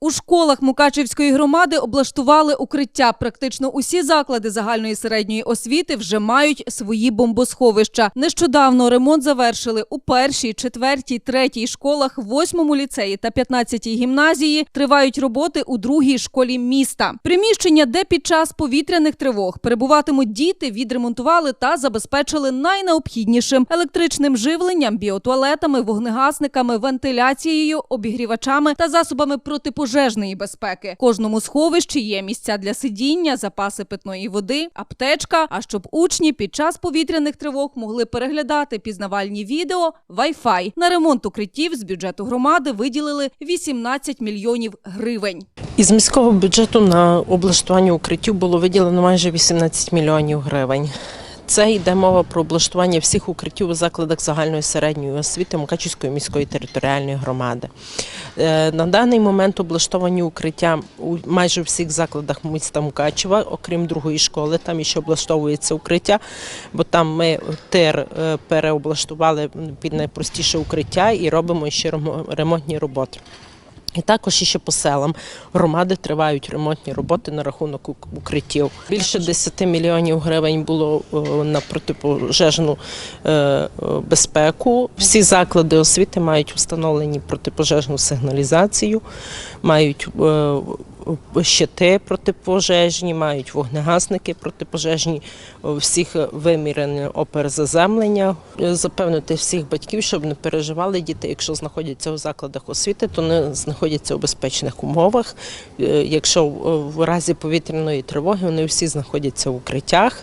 У школах Мукачівської громади облаштували укриття. Практично усі заклади загальної середньої освіти вже мають свої бомбосховища. Нещодавно ремонт завершили у першій, четвертій, третій школах, восьмому ліцеї та 15-й гімназії. Тривають роботи у другій школі міста. Приміщення, де під час повітряних тривог перебуватимуть діти, відремонтували та забезпечили найнеобхіднішим електричним живленням, біотуалетами, вогнегасниками, вентиляцією, обігрівачами та засобами протипожежної безпеки. Кожному сховищі є місця для сидіння, запаси питної води, аптечка. А щоб учні під час повітряних тривог могли переглядати пізнавальні відео, Wi-Fi. На ремонт укриттів з бюджету громади виділили 18 мільйонів гривень. Із міського бюджету на облаштування укриттів було виділено майже 18 мільйонів гривень. Це йде мова про облаштування всіх укриттів у закладах загальної середньої освіти Мукачівської міської територіальної громади. Е, На даний момент облаштовані укриття у майже всіх закладах міста Мукачева, окрім другої школи, там ще облаштовується укриття, бо там ми тир е, переоблаштували під найпростіше укриття і робимо ще ремонтні роботи. І також ще по селам громади тривають ремонтні роботи на рахунок укриттів. Більше 10 мільйонів гривень було на протипожежну е, е, безпеку. Всі заклади освіти мають встановлені протипожежну сигналізацію, мають е, щити протипожежні, мають вогнегасники протипожежні, всіх вимірене оперзаземлення. Е, Запевнити всіх батьків, щоб не переживали діти, якщо знаходяться у закладах освіти, то не знаходяться у безпечних умовах. Е, Якщо в разі повітряної тривоги вони всі знаходяться в укриттях.